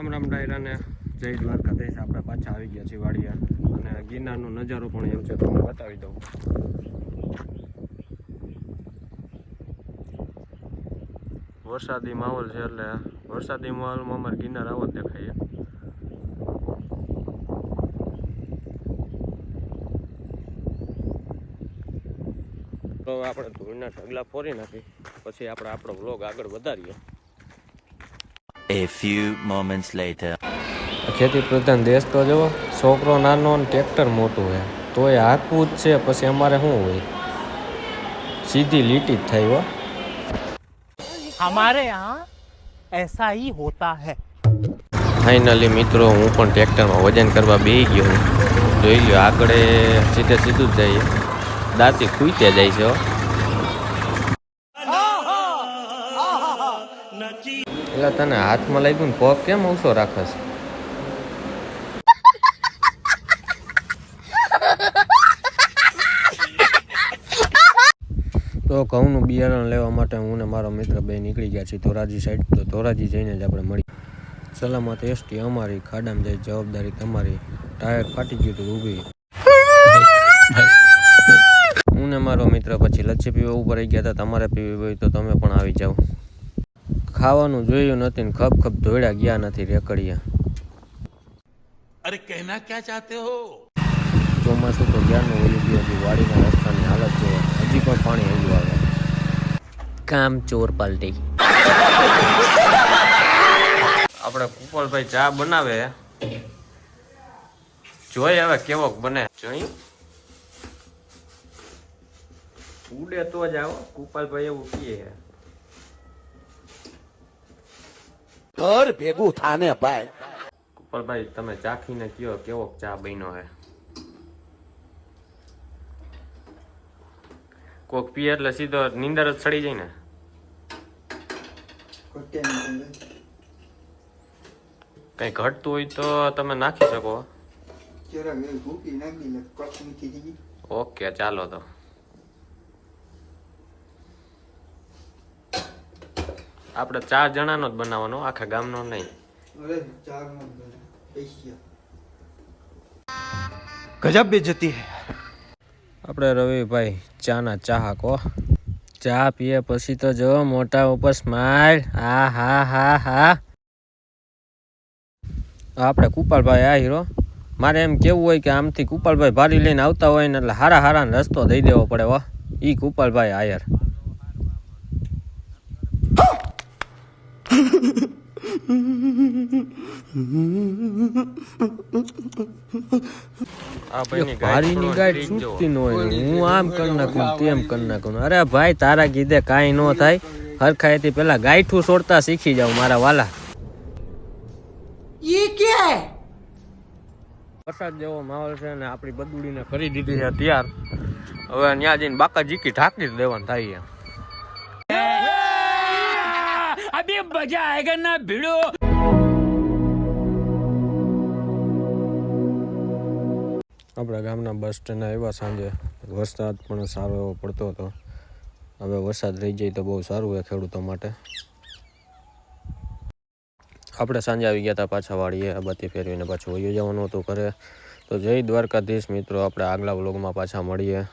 રામ રામ ડાયરાને. જય દ્વારકાધીશ. આપણે પાછા આવી ગયા છીએ વાડિયા. અને ગિરનારનો નજારો પણ એમ છે તમને બતાવી દઉં. વરસાદી માહોલ છે એટલે વરસાદી માહોલમાં અમારે ગિરનાર આવો દેખાય. તો આપણે ધૂળના ઢગલા ફોરી નાખી. પછી આપણે આપણો વ્લોગ આગળ વધારીએ. A few moments later. ખેતી પ્રધાન દેશ તો જુઓ છોકરો નાનો અને ટ્રેક્ટર મોટું હોય તોય હાંકવું જ છે પછી અમારે શું હોય સીધી લીટી જ થાય હો हमारे यहाँ ऐसा ही होता है ફાઇનલી મિત્રો હું પણ ટ્રેક્ટરમાં વજન કરવા બેસી ગયો છું જોઈ લ્યો આગળ સીધે સીધું જ જઈએ દાંતી ખૂઈતે જાય છે હો એટલે તને હાથમાં લાગ્યું ને પગ કેમ ઓછો રાખસ તો ઘઉંનું બિયારણ લેવા માટે હું ને મારો મિત્ર બે નીકળી ગયા છીએ ધોરાજી સાઈડ તો ધોરાજી જઈને જ આપણે મળી સલામત એસટી અમારી ખાડામાં જાય, જવાબદારી તમારી. ટાયર ફાટી ગયું હતું ઊભી. હું ને મારો મિત્ર પછી લચ્છી પીવા ઉપર આવી ગયા હતા. તમારે પીવી હોય તો તમે પણ આવી જાઓ. ખાવાનું જોયું નથી ને ખપ ખપ ધોળ્યા ગયા નથી રેકડિયા. અરે કહેના ક્યાં ચાહતે હો? ચોમાસું તો ક્યારનું ઓલી ગયું હતું વાડીના રસ્તાની હાલત જો હજી પણ પાણી આવ્યું આવે. કામ ચોર પાલટી. આપણે કુપલભાઈ ચા બનાવે. જોઈ હવે કેવો બને. જોઈ. ઉડે તો જ આવો. કુપાલભાઈ એવું કીએ ઘર ભેગું થાને ભાઈ. કુપલભાઈ તમે ચાખીને કયો? કેવો ચા બન્યો હે? કોક પીએ એટલે સીધો નીંદર જ ચડી જાય ને. કઈ ઘટતું હોય તો તમે નાખી શકો. ઓકે ચાલો તો. આપણે ચાર જણાનો જ બનાવવાનો આખા ગામનો નહીં. ગજબ બે જતી હે. આપણે રવિભાઈ ચાના ચાહકો ચા પીએ પછી તો જો મોટા ઉપર સ્માઈલ હા હા હા હા. આપણે કુપાલભાઈ આ હીરો. મારે એમ કેવું હોય કે આમથી કુપાલભાઈ ભારી લઈને આવતા હોય ને એટલે હારા હારાને રસ્તો દઈ દેવો પડે વાહ ઈ કુપાલભાઈ આયર. ભારીની ગાઈડ છૂટતી ન હોય હું આમ કરી નાખું તેમ કરી નાખું અરે ભાઈ તારા કીધે કાંઈ ન થાય. હરખાઈથી પેલા ગાયઠું છોડતા શીખી જાવ મારા વાલા. વરસાદ જેવો માહોલ છે ને આપણી બદુડીને કરી દીધી છે તૈયાર. હવે ત્યાં જઈને બાકા જીકી ઢાંકી દેવાનું થાય છે अभी मजा आएगा ना भिड़ो આપણા ગામના બસ સ્ટેન્ડ આવ્યા સાંજે વરસાદ પણ સારો એવો પડતો હતો હવે વરસાદ રહી જાય તો બહુ સારું હોય ખેડૂતો માટે આપણે સાંજે આવી ગયા હતા પાછા વાળીએ આ બત્તી ફેરવીને પાછું વયું જવાનું હતું ઘરે તો જય દ્વારકાધીશ મિત્રો આપણે આગલા વ્લોગમાં પાછા મળીએ